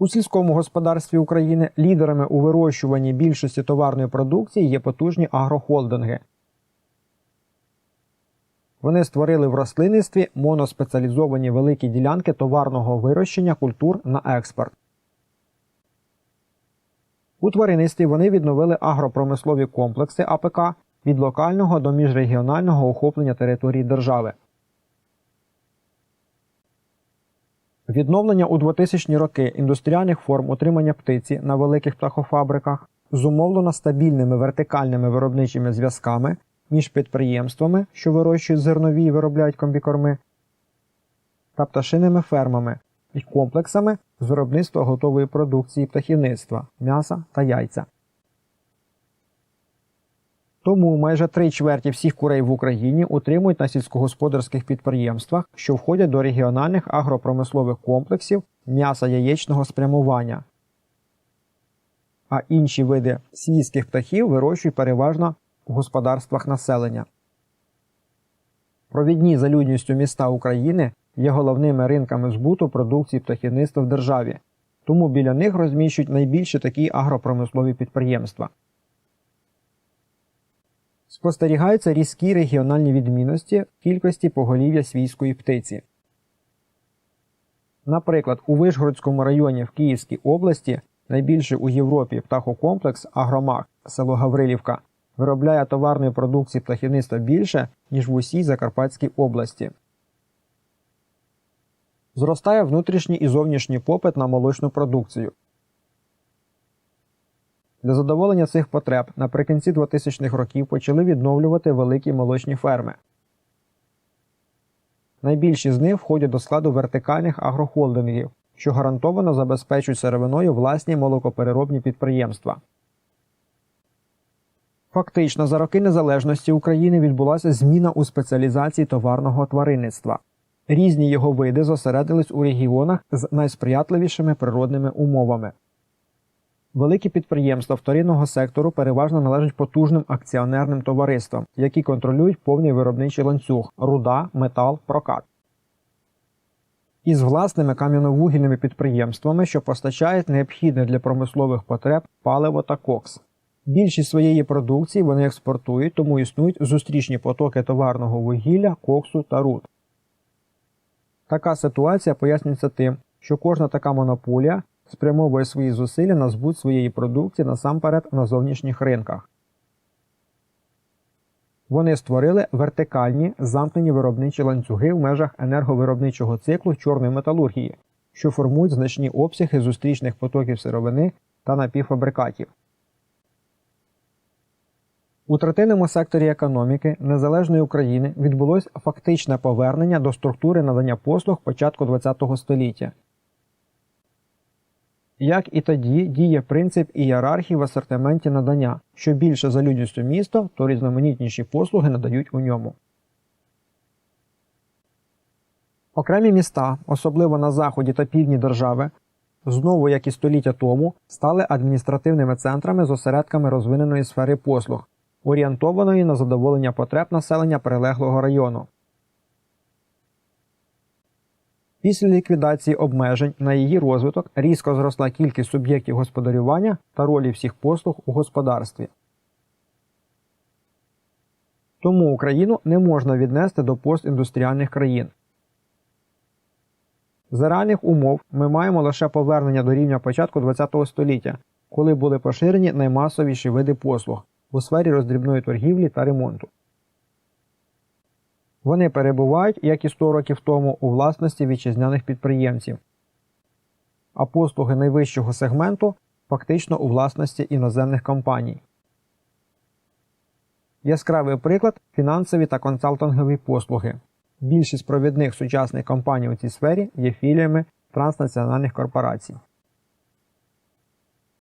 У сільському господарстві України лідерами у вирощуванні більшості товарної продукції є потужні агрохолдинги. Вони створили в рослинництві моноспеціалізовані великі ділянки товарного вирощення культур на експорт. У тваринництві вони відновили агропромислові комплекси АПК від локального до міжрегіонального охоплення території держави. Відновлення у 2000-ні роки індустріальних форм утримання птиці на великих птахофабриках зумовлено стабільними вертикальними виробничими зв'язками між підприємствами, що вирощують зернові і виробляють комбікорми, та пташиними фермами і комплексами з виробництва готової продукції птахівництва, м'яса та яйця. Тому майже три чверті всіх курей в Україні утримують на сільськогосподарських підприємствах, що входять до регіональних агропромислових комплексів м'яса яєчного спрямування. А інші види свійських птахів вирощують переважно в господарствах населення. Провідні за людністю міста України є головними ринками збуту продукції птахівництва в державі, тому біля них розміщують найбільші такі агропромислові підприємства. Спостерігаються різкі регіональні відмінності в кількості поголів'я свійської птиці. Наприклад, у Вишгородському районі в Київській області найбільший у Європі птахокомплекс Агромах село Гаврилівка виробляє товарної продукції птахівництва більше, ніж в усій Закарпатській області. Зростає внутрішній і зовнішній попит на молочну продукцію. Для задоволення цих потреб наприкінці 2000-х років почали відновлювати великі молочні ферми. Найбільші з них входять до складу вертикальних агрохолдингів, що гарантовано забезпечують сировиною власні молокопереробні підприємства. Фактично, за роки незалежності України відбулася зміна у спеціалізації товарного тваринництва. Різні його види зосередились у регіонах з найсприятливішими природними умовами. Великі підприємства вторинного сектору переважно належать потужним акціонерним товариствам, які контролюють повний виробничий ланцюг руда, метал, прокат. Із власними кам'яновугільними підприємствами, що постачають необхідне для промислових потреб паливо та кокс. Більшість своєї продукції вони експортують, тому існують зустрічні потоки товарного вугілля, коксу та руд. Така ситуація пояснюється тим, що кожна така монополія спрямовує свої зусилля на збут своєї продукції насамперед на зовнішніх ринках. Вони створили вертикальні замкнені виробничі ланцюги в межах енерговиробничого циклу чорної металургії, що формують значні обсяги зустрічних потоків сировини та напівфабрикатів. У третинному секторі економіки Незалежної України відбулось фактичне повернення до структури надання послуг початку ХХ століття. Як і тоді діє принцип ієрархії в асортименті надання, що більше за людністю міста, то різноманітніші послуги надають у ньому. Окремі міста, особливо на заході та півдні держави, знову як і століття тому, стали адміністративними центрами з осередками розвиненої сфери послуг, орієнтованої на задоволення потреб населення прилеглого району. Після ліквідації обмежень на її розвиток різко зросла кількість суб'єктів господарювання та ролі всіх послуг у господарстві. Тому Україну не можна віднести до постіндустріальних країн. За реальних умов ми маємо лише повернення до рівня початку ХХ століття, коли були поширені наймасовіші види послуг у сфері роздрібної торгівлі та ремонту. Вони перебувають, як і 100 років тому, у власності вітчизняних підприємців, а послуги найвищого сегменту фактично у власності іноземних компаній. Яскравий приклад фінансові та консалтингові послуги. Більшість провідних сучасних компаній у цій сфері є філіями транснаціональних корпорацій.